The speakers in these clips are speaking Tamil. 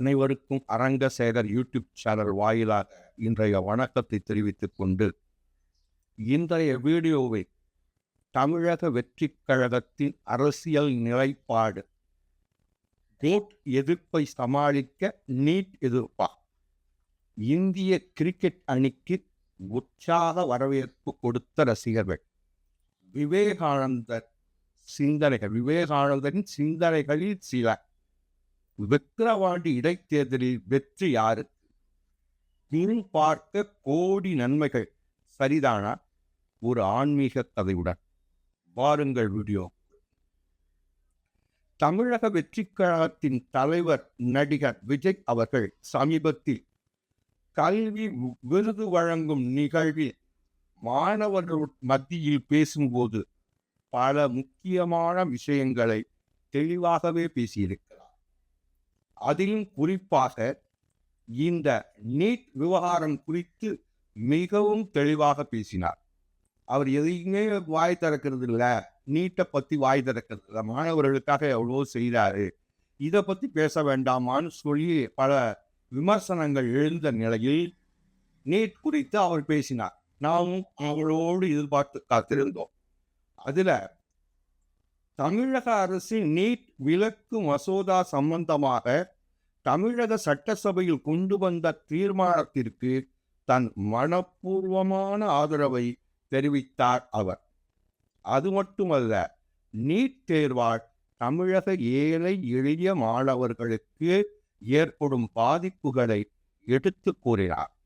அனைவருக்கும் அரங்கசேகர் யூடியூப் சேனல் வாயிலாக இன்றைய வணக்கத்தை தெரிவித்துக் கொண்டு இன்றைய வீடியோவை தமிழக வெற்றிக் கழகத்தின் அரசியல் நிலைப்பாடு கோட் எதிர்ப்பை சமாளிக்க நீட் எதிர்ப்பா இந்திய கிரிக்கெட் அணிக்கு உற்சாக வரவேற்பு கொடுத்த ரசிகர்கள் விவேகானந்தர் சிந்தனைகள் விவேகானந்தரின் சிந்தனைகளில் சில விக்கிரவாண்டி இடைத்தேர்தலில் வெற்றி யாரு? திரு பார்க்க கோடி நன்மைகள் சரிதானா? ஒரு ஆன்மீக கதையுடன். வாருங்கள் வீடியோ. தமிழக வெற்றி கழகத்தின் தலைவர் நடிகர் விஜய் அவர்கள் சமீபத்தில் கல்வி விருது வழங்கும் நிகழ்வில் மாணவர்கள் மத்தியில் பேசும்போது பல முக்கியமான விஷயங்களை தெளிவாகவே பேசியிருக்கிறார் அதிலும் குறிப்பாக இந்த நீட் விவகாரம் குறித்து மிகவும் தெளிவாக பேசினார். அவர் எதையுமே வாய் திறக்கிறது இல்லை நீட்டை பற்றி வாய் திறக்கிறது இல்லை மாணவர்களுக்காக எவ்வளவோ செய்தாரு. இதை பற்றி பேச வேண்டாமான்னு சொல்லி பல விமர்சனங்கள் எழுந்த நிலையில் நீட் குறித்து அவர் பேசினார். நாமும் அவளோடு எதிர்பார்த்து காத்திருந்தோம். அதில் தமிழக அரசின் நீட் விலக்கு மசோதா சம்பந்தமாக தமிழக சட்டசபையில் கொண்டு வந்த தீர்மானத்திற்கு தன் மனப்பூர்வமான ஆதரவை தெரிவித்தார் அவர். அது மட்டுமல்ல நீட் தேர்வால் தமிழக ஏழை எளிய மாணவர்களுக்கு ஏற்படும் பாதிப்புகளை எடுத்து கூறினார்.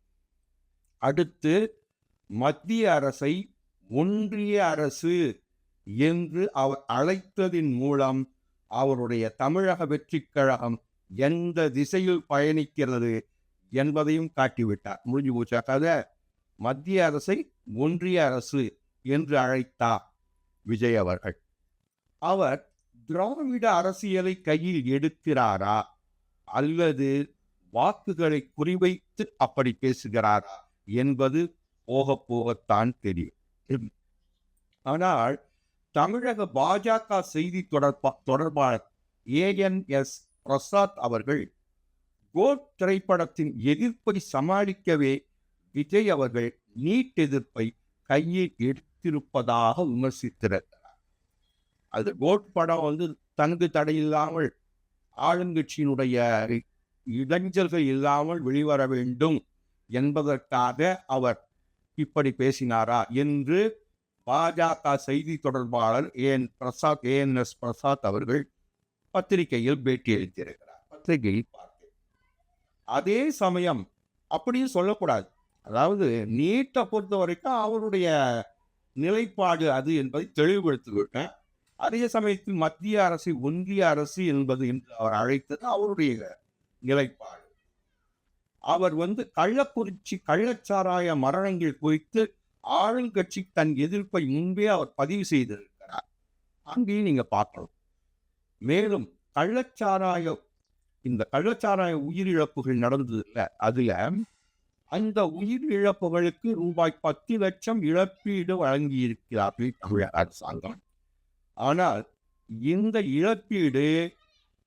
அடுத்து மத்திய அரசை ஒன்றிய அரசு என்று அவர் அழைத்ததின் மூலம் அவருடைய தமிழக வெற்றிக் கழகம் எந்த திசையில் பயணிக்கிறது என்பதையும் காட்டிவிட்டார். முடிஞ்சு போச்சா? கதை. மத்திய அரசை ஒன்றிய அரசு என்று அழைத்தார் விஜய் அவர்கள். அவர் திராவிட அரசியலை கையில் எடுக்கிறாரா? அல்லது வாக்குகளை குறிவைத்து அப்படி பேசுகிறாரா? என்பது போக போகத்தான் தெரியும். ஆனால் தமிழக பாஜக செய்தி தொடர்பா தொடர்பாளர் ஏஎன்எஸ் பிரசாத் அவர்கள் கோட் திரைப்படத்தின் எதிர்ப்பை சமாளிக்கவே விஜய் அவர்கள் நீட் எதிர்ப்பை கையில் எடுத்திருப்பதாக விமர்சித்திருக்கிறார் அது கோட் படம் வந்து தனக்கு தடையில்லாமல் ஆளுங்கட்சியினுடைய இளைஞர்கள் இல்லாமல் வெளிவர வேண்டும் என்பதற்காக அவர் இப்படி பேசினாரா என்று பாஜக செய்தி தொடர்பாளர் ஏன் பிரசாத் ஏஎன்எஸ் பிரசாத் அவர்கள் பத்திரிகையில் பேட்டியளித்திருக்கிறார் பத்திரிகையில் பார்த்தேன் அதே சமயம் அப்படியும் சொல்லக்கூடாது. அதாவது நீட்டை பொறுத்த வரைக்கும் அவருடைய நிலைப்பாடு அது என்பதை தெளிவுபடுத்திவிட்டேன். அதே சமயத்தில் மத்திய அரசு ஒன்றிய அரசு என்பது என்று அவர் அழைத்தது அவருடைய நிலைப்பாடு. அவர் வந்து கள்ளக்குறிச்சி கள்ளச்சாராய மரணங்கள் குறித்து ஆளுங்கட்சி தன் எதிர்ப்பை முன்பே அவர் பதிவு செய்திருக்கிறார். அங்கேயும் நீங்கள் பார்க்கணும் மேலும் கள்ளச்சாராய இந்த கள்ளச்சாராய உயிரிழப்புகள் நடந்தது இல்லை. அதுல அந்த உயிரிழப்புகளுக்கு ரூபாய் பத்து லட்சம் இழப்பீடு வழங்கியிருக்கிறார்கள் தமிழக அரசாங்கம். ஆனால் இந்த இழப்பீடு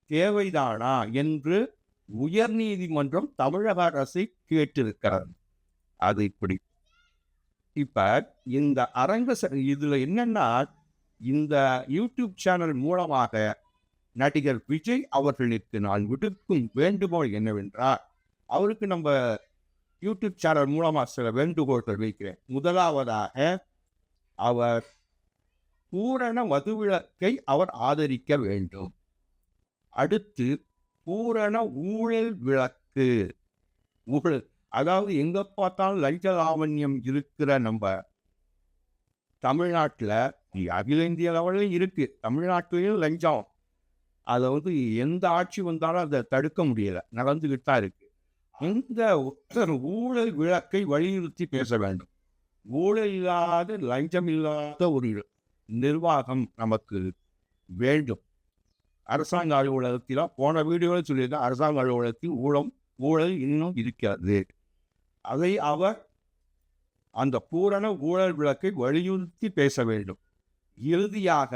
தேவைதானா என்று உயர்நீதிமன்றம் தமிழக அரசை கேட்டிருக்கிறது. அது இப்படி இப்போ இந்த அரங்க இதில் இதுல என்னன்னா இந்த யூடியூப் சேனல் மூலமாக நடிகர் விஜய் அவர்களுக்கு நான் விடுக்கும் வேண்டுகோள் என்னவென்றால் அவருக்கு நம்ம யூடியூப் சேனல் மூலமாக சில வேண்டுகோள்கள் வைக்கிறேன். முதலாவதாக அவர் பூரண மதுவிலக்கை அவர் ஆதரிக்க வேண்டும். அடுத்து பூரண ஊழல் விளக்கு ஊழல் அதாவது எங்க பார்த்தாலும் லஞ்ச லாவண்யம் இருக்கிற நம்ம தமிழ்நாட்டில் அகில இந்திய லெவலில் இருக்கு. தமிழ்நாட்டிலையும் லஞ்சம். அதை வந்து எந்த ஆட்சி வந்தாலும் அதை தடுக்க முடியலை. நடந்துக்கிட்டு தான் இருக்கு. இந்த ஊழல் விளக்கை வலியுறுத்தி பேச வேண்டும். ஊழல் இல்லாத லஞ்சம் இல்லாத ஒரு நிர்வாகம் நமக்கு வேண்டும். அரசாங்க அலுவலகத்தில் போன வீடியோவில் சொல்லியிருந்தேன். அரசாங்க அலுவலகத்தில் ஊழல் ஊழல் இன்னும் இருக்கிறது. அதை அவர் அந்த பூரண ஊழல் விளக்கை வலியுறுத்தி பேச வேண்டும். இறுதியாக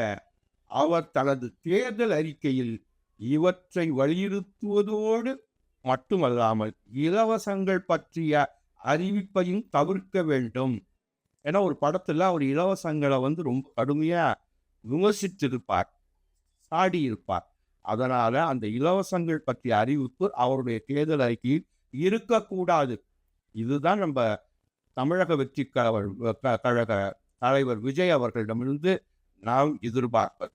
அவர் தனது தேர்தல் அறிக்கையில் இவற்றை வலியுறுத்துவதோடு மட்டுமல்லாமல் இலவசங்கள் பற்றிய அறிவிப்பையும் தவிர்க்க வேண்டும். ஏன்னா ஒரு படத்தில் அவர் இலவசங்களை வந்து ரொம்ப கடுமையாக விமர்சித்திருப்பார் சாடியிருப்பார். அதனால் அந்த இலவசங்கள் பற்றிய அறிவிப்பு அவருடைய தேர்தல் அறிக்கையில் இருக்கக்கூடாது. இதுதான் நம்ம தமிழக வெற்றி கழக க- கழக தலைவர் விஜய் அவர்களிடமிருந்து நாம் எதிர்பார்ப்பது.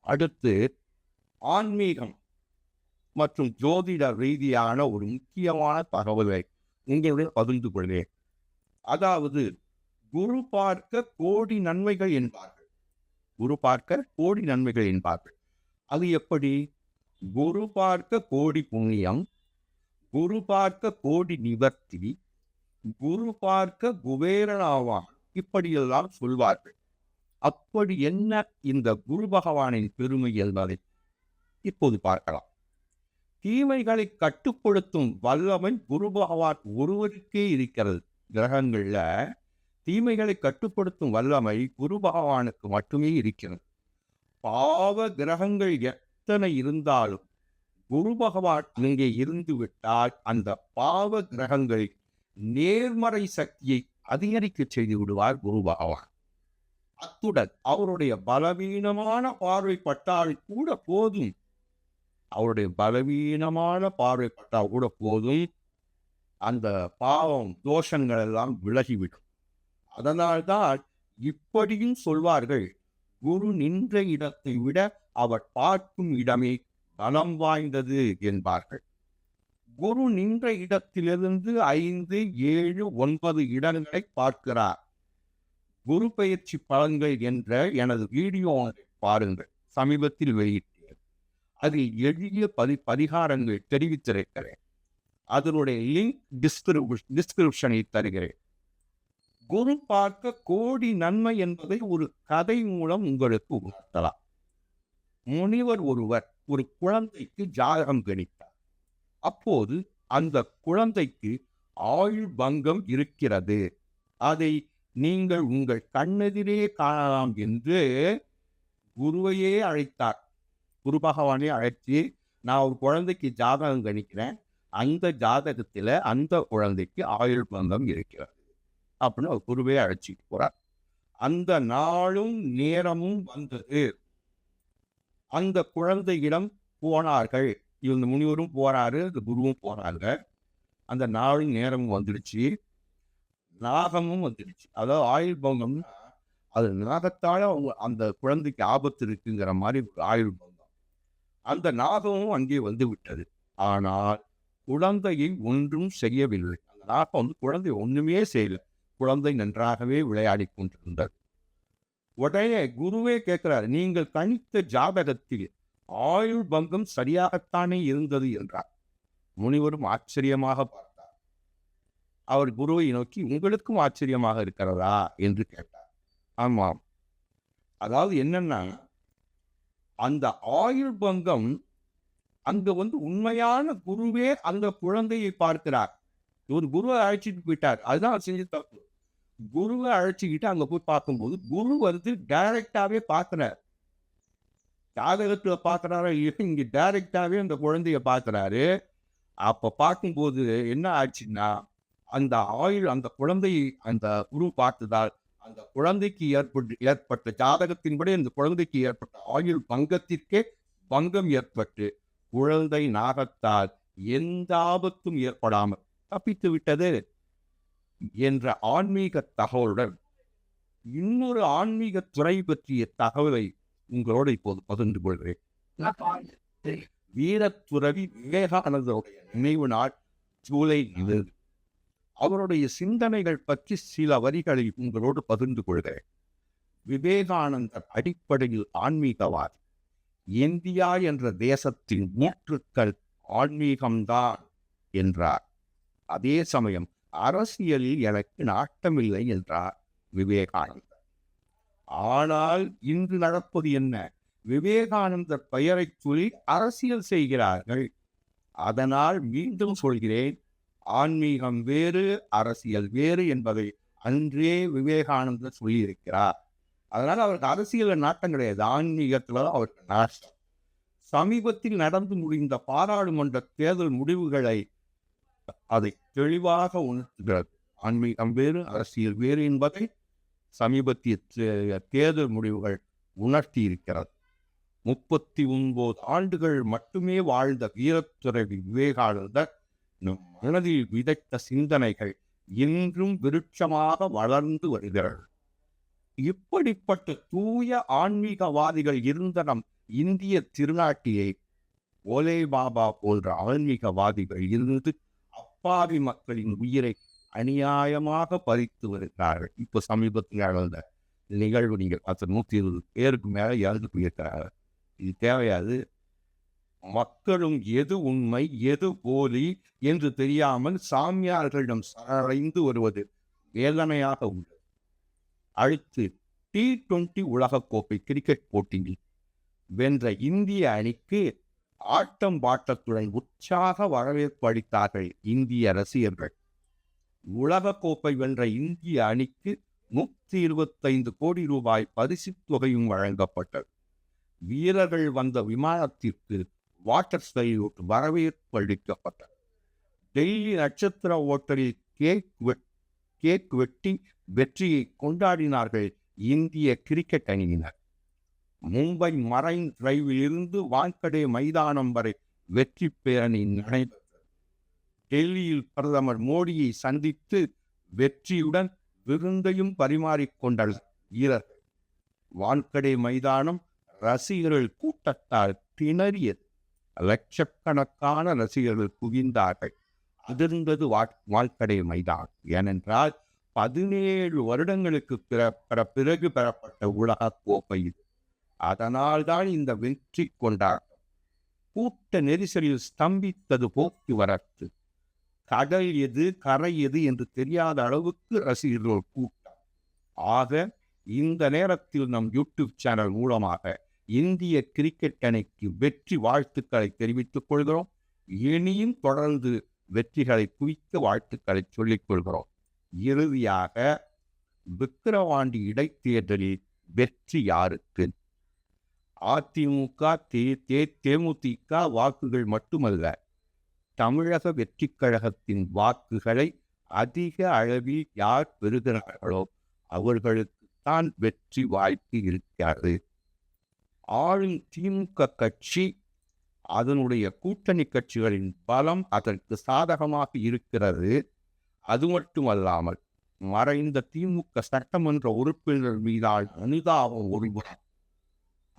அடுத்து ஆன்மீகம் மற்றும் ஜோதிட ரீதியான ஒரு முக்கியமான தகவலை உங்களுடன் பகிர்ந்து கொள்வேன். அதாவது குரு பார்க்க கோடி நன்மைகள் என்பார்கள். குரு பார்க்க கோடி நன்மைகள் என்பார்கள். அது எப்படி? குரு பார்க்க கோடி புண்ணியம் குரு பார்க்க கோடி நிவர்த்தி குரு பார்க்க குபேரனாவான். இப்படியெல்லாம் சொல்வார்கள். அப்படி என்ன இந்த குரு பகவானின் பெருமை என்பதை இப்போது பார்க்கலாம். தீமைகளை கட்டுப்படுத்தும் வல்லமை குரு பகவான் ஒருவருக்கே இருக்கிறது. கிரகங்களில் தீமைகளை கட்டுப்படுத்தும் வல்லமை குரு பகவானுக்கு மட்டுமே இருக்கிறது. பாவ கிரகங்கள் எத்தனை இருந்தாலும் குரு பகவான் இங்கே இருந்து விட்டால் அந்த பாவ கிரகங்கள் நேர்மறை சக்தியை அதிகரிக்க செய்து விடுவார் குரு பகவான். அத்துடன் அவருடைய பலவீனமான பார்வை பட்டால் கூட போதும். அவருடைய பலவீனமான பார்வை பட்டால் கூட போதும். அந்த பாவம் தோஷங்கள் எல்லாம் விலகிவிடும். அதனால்தான் இப்படியும் சொல்வார்கள் குரு நின்ற இடத்தை விட அவர் பார்க்கும் இடமே பலம் வாய்ந்தது என்பார்கள். குரு நின்ற இடத்திலிருந்து ஐந்து ஏழு ஒன்பது இடங்களை பார்க்கிறார். குரு பயிற்சி பலன்கள் என்ற எனது வீடியோ ஒன்றை பாருங்கள். சமீபத்தில் வெளியிட்டேன். அதில் எளிய பதி பரிகாரங்கள் தெரிவித்திருக்கிறேன். அதனுடைய லிங்க் டிஸ்கிரிப் டிஸ்கிரிப்ஷனை தருகிறேன். குரு பார்க்க கோடி நன்மை என்பதை ஒரு கதை மூலம் உங்களுக்கு உணர்த்தலாம். முனிவர் ஒருவர் ஒரு குழந்தைக்கு ஜாதகம் கணித்தார். அப்போது அந்த குழந்தைக்கு ஆயுள் பங்கம் இருக்கிறது. அதை நீங்கள் உங்கள் கண்ணெதிரே காணலாம் என்று குருவையே அழைத்தார். குரு பகவானை அழைத்து நான் ஒரு குழந்தைக்கு ஜாதகம் கணிக்கிறேன். அந்த ஜாதகத்துல அந்த குழந்தைக்கு ஆயுள் பங்கம் இருக்கிறது. அப்படின்னு அவர் குருவே அழைச்சிட்டு போறார். அந்த நாளும் நேரமும் வந்தது. அந்த குழந்தையிடம் போனார்கள். இவங்க முனிவரும் போறாரு இந்த குருவும் போறாங்க. அந்த நாளும் நேரமும் வந்துடுச்சு. நாகமும் வந்துடுச்சு. அதாவது ஆயுள் பங்கம்னா அது நாகத்தால அவங்க அந்த குழந்தைக்கு ஆபத்து இருக்குங்கிற மாதிரி ஒரு ஆயுள் பங்கம் அந்த நாகமும் அங்கே வந்து விட்டது. ஆனால் குழந்தையை ஒன்றும் செய்யவில்லை. அந்த நாகம் வந்து குழந்தை ஒண்ணுமே செய்யல. குழந்தை நன்றாகவே விளையாடி கொண்டிருந்தது. உடனே குருவே கேட்கிறார் நீங்கள் கணித்த ஜாதகத்தில் ஆயுள் பங்கம் சரியாகத்தானே இருந்தது? என்றார். முனிவரும் ஆச்சரியமாக பார்த்தார். அவர் குருவை நோக்கி உங்களுக்கும் ஆச்சரியமாக இருக்கிறதா? என்று கேட்டார். ஆமாம். அதாவது என்னன்னா அந்த ஆயுள் பங்கம் அங்க வந்து உண்மையான குருவே அந்த குழந்தையை பார்க்கிறார். ஒரு குருவை அழைச்சிட்டு போயிட்டார். அதுதான் செஞ்சு தப்பு. குருவை அழைச்சிக்கிட்டு அங்க போய் பார்க்கும்போது குரு வந்து டைரக்டாவே பார்க்கிறார். ஜாதகத்துல பார்க்கறாரோ இல்லையோ இங்க டைரக்டாவே அந்த குழந்தைய பார்க்கறாரு. அப்ப பார்க்கும்போது என்ன ஆச்சுன்னா அந்த ஆயுள் அந்த குழந்தை அந்த குரு பார்த்ததால் அந்த குழந்தைக்கு ஏற்பட்டு ஏற்பட்ட ஜாதகத்தின்படி அந்த குழந்தைக்கு ஏற்பட்ட ஆயுள் பங்கத்திற்கே பங்கம் ஏற்பட்டு குழந்தை நாகத்தால் எந்த ஆபத்தும் ஏற்படாமல் தப்பித்து விட்டது. என்ற ஆன்மீக தகவலுடன் இன்னொரு ஆன்மீக துறை பற்றிய தகவலை உங்களோடு இப்போது பகிர்ந்து கொள்கிறேன். வீரத்துறவி விவேகானந்தருடைய நினைவு நாள் ஜூலை இது. அவருடைய சிந்தனைகள் பற்றி சில வரிகளை உங்களோடு பகிர்ந்து கொள்கிறேன். விவேகானந்தர் அடிப்படையில் ஆன்மீகவாதி. இந்தியா என்ற தேசத்தின் மூற்றுக்கள் ஆன்மீகம்தான் என்றார். அதே சமயம் அரசியலில் எனக்கு நாட்டமில்லை என்றார் விவேகானந்தர். ஆனால் இன்று நடப்பது என்ன? விவேகானந்தர் பெயரை சொல்லி அரசியல் செய்கிறார்கள். அதனால் மீண்டும் சொல்கிறேன் ஆன்மீகம் வேறு அரசியல் வேறு என்பதை அன்றே விவேகானந்தர் சொல்லியிருக்கிறார். அதனால் அவருக்கு அரசியல் நாட்டம் கிடையாது ஆன்மீகத்தில் தான் அவருக்கு நாட்டம். சமீபத்தில் நடந்து முடிந்த பாராளுமன்ற தேர்தல் முடிவுகளை அதை தெளிவாக உணர்த்துகிறது ஆன்மீகம் வேறு அரசியல் வேறு என்பதை சமீபத்திய தேர்தல் முடிவுகள் உணர்த்தி இருக்கிறது முப்பத்தி ஒன்பது ஆண்டுகள் மட்டுமே வாழ்ந்த வீரத்துறவி விவேகானந்தர் நம் மனதில் விதைத்த சிந்தனைகள் இன்றும் விருட்சமாக வளர்ந்து வருகிறது. இப்படிப்பட்ட தூய ஆன்மீகவாதிகள் இருந்த நம் இந்திய திருநாட்டியை ஓலே பாபா போன்ற ஆன்மீகவாதிகள் இருந்து அப்பாவி மக்களின் உயிரை அநியாயமாக பறித்து வருகிறார்கள். இப்போ சமீபத்தில் நடந்த நிகழ்வு நீங்கள் பார்த்த நூற்றி இருபது பேருக்கு மேலே இறந்து போயிருக்கிறார்கள். இது தேவையாது. மக்களும் எது உண்மை எது போலி என்று தெரியாமல் சாமியார்களிடம் சரணடைந்து வருவது வேதனையாக உள்ளது. அடுத்து டி டுவெண்டி உலகக்கோப்பை கிரிக்கெட் போட்டியில் வென்ற இந்திய அணிக்கு ஆட்டம் பாட்டத்துடன் உற்சாக வரவேற்பு அளித்தார்கள் இந்திய ரசிகர்கள் உலகக்கோப்பை வென்ற இந்திய அணிக்கு நூற்றி இருபத்தைந்து கோடி ரூபாய் பரிசுத் தொகையும் வழங்கப்பட்டது. வீரர்கள் வந்த விமானத்திற்கு வாட்டர் ஸ்டைலூட் வரவேற்பு அளிக்கப்பட்டது. டெல்லி நட்சத்திர ஓட்டலில் கேக் வெட் கேக் வெட்டி வெற்றியை கொண்டாடினார்கள் இந்திய கிரிக்கெட் அணியினர். மும்பை மரைன் டிரைவில் இருந்து வான்கடே மைதானம் வரை வெற்றி பேரணி நடைபெற்றது. டெல்லியில் பிரதமர் மோடியை சந்தித்து வெற்றியுடன் விருந்தையும் பரிமாறிக்கொண்டனர் வீரர்கள். வான்கடே மைதானம் ரசிகர்கள் கூட்டத்தால் திணறியது. லட்சக்கணக்கான ரசிகர்கள் குவிந்தார்கள். அதிர்ந்தது வா- மைதானம். ஏனென்றால் பதினேழு வருடங்களுக்கு பிற பிற பிறகு பெறப்பட்ட உலக கோப்பை இது அதனால்தான் இந்த வெற்றி கொண்டார். கூட்ட நெரிசலில் ஸ்தம்பித்தது போக்குவரத்து கடல் எது கரை எது என்று தெரியாத அளவுக்கு ரசிகர்கள் கூட்டம். ஆக இந்த நேரத்தில் நம் யூடியூப் சேனல் மூலமாக இந்திய கிரிக்கெட் அணிக்கு வெற்றி வாழ்த்துக்களை தெரிவித்துக் கொள்கிறோம். இனியும் தொடர்ந்து வெற்றிகளை குவிக்க வாழ்த்துக்களை சொல்லிக் கொள்கிறோம். இறுதியாக விக்கிரவாண்டி இடைத்தேர்தலில் வெற்றி யாருக்கு? அதிமுக தே தே தேமுதிக வாக்குகள் மட்டுமல்ல தமிழக வெற்றிக் கழகத்தின் வாக்குகளை அதிக அளவில் யார் பெறுகிறார்களோ அவர்களுக்குத்தான் வெற்றி வாய்ப்பு இருக்கிறது. ஆளும் திமுக கட்சி அதனுடைய கூட்டணி கட்சிகளின் பலம் அதற்கு சாதகமாக இருக்கிறது. அது மட்டுமல்லாமல் மறைந்த திமுக சட்டமன்ற உறுப்பினர் மீதான அனுதாபம் ஒருபுறம்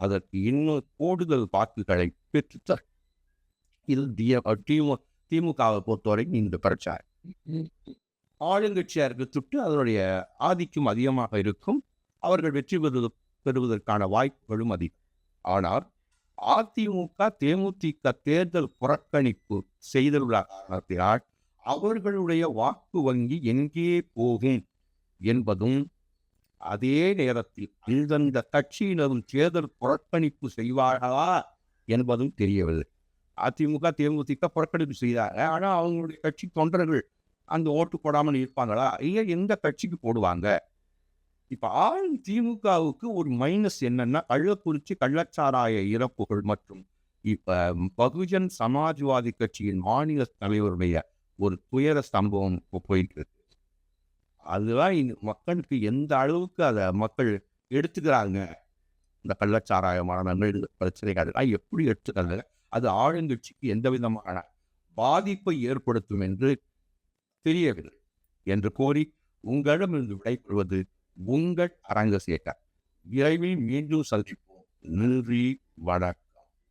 அதற்கு இன்னும் கூடுதல் வாக்குகளை பெற்றுத்தார். இது திமுக திமு திமுகவை பொறுத்தவரை இந்த பிரச்சாரம். ஆளுங்கட்சியாக சுட்டு அதனுடைய ஆதிக்கம் அதிகமாக இருக்கும். அவர்கள் வெற்றி பெறுவது பெறுவதற்கான வாய்ப்புகளும் அதிகம். ஆனால் அதிமுக தேமுதிக தேர்தல் புறக்கணிப்பு செய்துள்ள காரணத்தினால் அவர்களுடைய வாக்கு வங்கி எங்கே போகும் என்பதும் அதே நேரத்தில் அந்தந்த கட்சியினரும் தேர்தல் புறக்கணிப்பு செய்வார்களா என்பதும் தெரியவில்லை. அதிமுக தேமுதிக புறக்கணிப்பு செய்தாங்க. ஆனால் அவங்களுடைய கட்சி தொண்டர்கள் அந்த ஓட்டு போடாமல் இருப்பாங்களா? இல்லை எந்த கட்சிக்கு போடுவாங்க? இப்போ ஆளும் திமுகவுக்கு ஒரு மைனஸ் என்னன்னா கள்ளக்குறிச்சி கள்ளச்சாராய இறப்புகள் மற்றும் இப்போ பகுஜன் சமாஜ்வாதி கட்சியின் மாநில தலைவருடைய ஒரு துயர சம்பவம் போயிட்டு இருக்கு. அதுதான் மக்களுக்கு எந்த அளவுக்கு அதை மக்கள் எடுத்துக்கிறாங்க? இந்த கள்ளச்சாராய மரணங்கள் பிரச்சனைகள் அதெல்லாம் எப்படி எடுத்துக்கிறாங்க? அது ஆளுங்கட்சிக்கு எந்த விதமான பாதிப்பை ஏற்படுத்தும் என்று தெரியவில்லை என்று கோரி உங்களிடமிருந்து விடைபெறுவது உங்கள் அரங்கசேகர். விரைவில் மீண்டும் சந்திப்போம். நன்றி வணக்கம்.